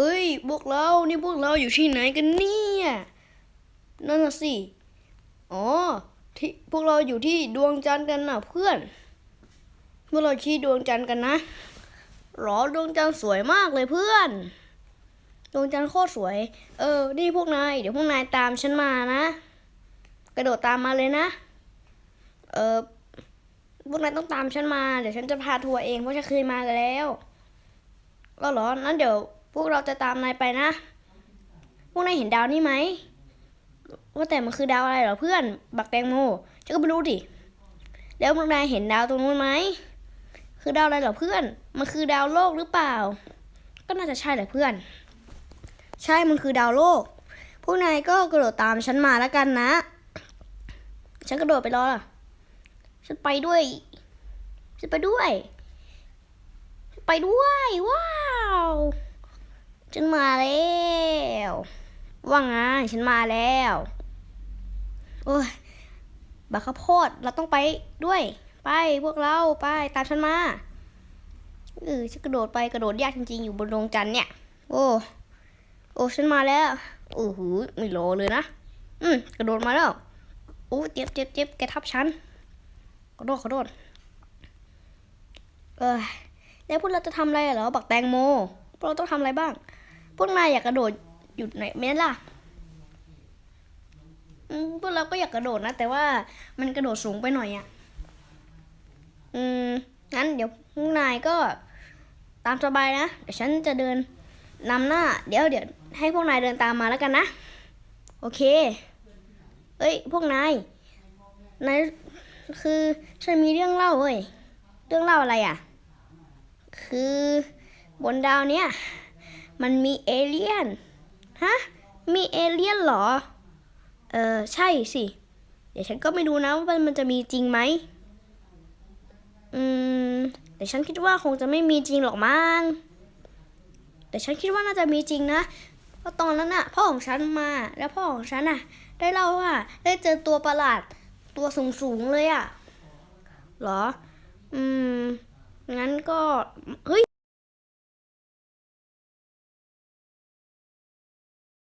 เฮ้ยพวกเรานี่พวกเราอยู่ที่ไหนกันเนี่ยนั่นน่ะสิอ๋อที่พวกเราอยู่ที่ดวงจันทร์กันนะเพื่อนพวกเราที่ดวงจันทร์กันนะหรอดวงจันทร์สวยมากเลยเพื่อนดวงจันทร์โคตรสวย เออ นี่พวกนาย เดี๋ยวพวกนายตามฉันมานะ กระโดดตามมาเลยนะ เออ พวกนายต้องตามฉันมา เดี๋ยวฉันจะพาทัวร์เอง เพราะฉันเคยมากันแล้ว ก็หรอ นั้นเดี๋ยว พวกเราจะตามนายไปนะ พวกนายเห็นดาวนี่ไหม ว่าแต่มันคือดาวอะไรเหรอเพื่อน บักแตงโมฉันก็ไม่รู้ดิ แล้วพวกนายเห็นดาวตรงนู้นไหม คือดาวอะไรเหรอเพื่อน มันคือดาวโลกหรือเปล่า ก็น่าจะใช่แหละเพื่อน ใช่ มันคือดาวโลก พวกนายก็กระโดดตามฉันมาแล้วกันนะ ฉันกระโดดไปรอล่ะ ฉันไปด้วย ฉันไปด้วย ไปด้วยว้า ฉันมาแล้ว ว่างไงฉันมาแล้ว โอ้ยบักข้าวโพดเราต้องไปด้วย ไปพวกเราไปตามฉันมาเออฉันกระโดดไปกระโดดยากจริงๆ อยู่บนดวงจันทร์เนี่ย โอ้โอ้ฉันมาแล้วโอ้โหไม่รอเลยนะอืมกระโดดมาแล้วโอ้เจ็บเจ็บเจ็บแกทับฉันขอโทษขอโทษเออแล้วพวกเราจะทำอะไรเหรอบักแตงโมพวกเราต้องทำอะไรบ้าง พวกนายอยากกระโดดหยุดไหนไหมล่ะพวกเราก็อยากกระโดดนะ แต่ว่ามันกระโดดสูงไปหน่อยอะ่ะ อืมงั้นเดี๋ยวพวกนายก็ตามสบายนะ เดี๋ยวฉันจะเดินนำหน้า เดี๋ยวเดี๋ยวให้พวกนายเดินตามมาแล้วกันนะ โอเค เอ้ย พวกนาย นายคือฉันมีเรื่องเล่าเว้ย เรื่องเล่าอะไรอะ คือบนดาวเนี้ย มันมีเอเลี่ยน ฮะ มีเอเลี่ยนเหรอ เออ ใช่สิ เดี๋ยวฉันก็ไม่รู้นะว่ามันจะมีจริงไหม อืม แต่ฉันคิดว่าคงจะไม่มีจริงหรอกมั้ง แต่ฉันคิดว่าน่าจะมีจริงนะ เพราะตอนนั้นน่ะ พ่อของฉันมา แล้วพ่อของฉันน่ะ ได้เล่าว่า ได้เจอตัวประหลาด ตัวสูงๆเลยอะ่ะเหรอ อืม งั้นก็ เฮ้ย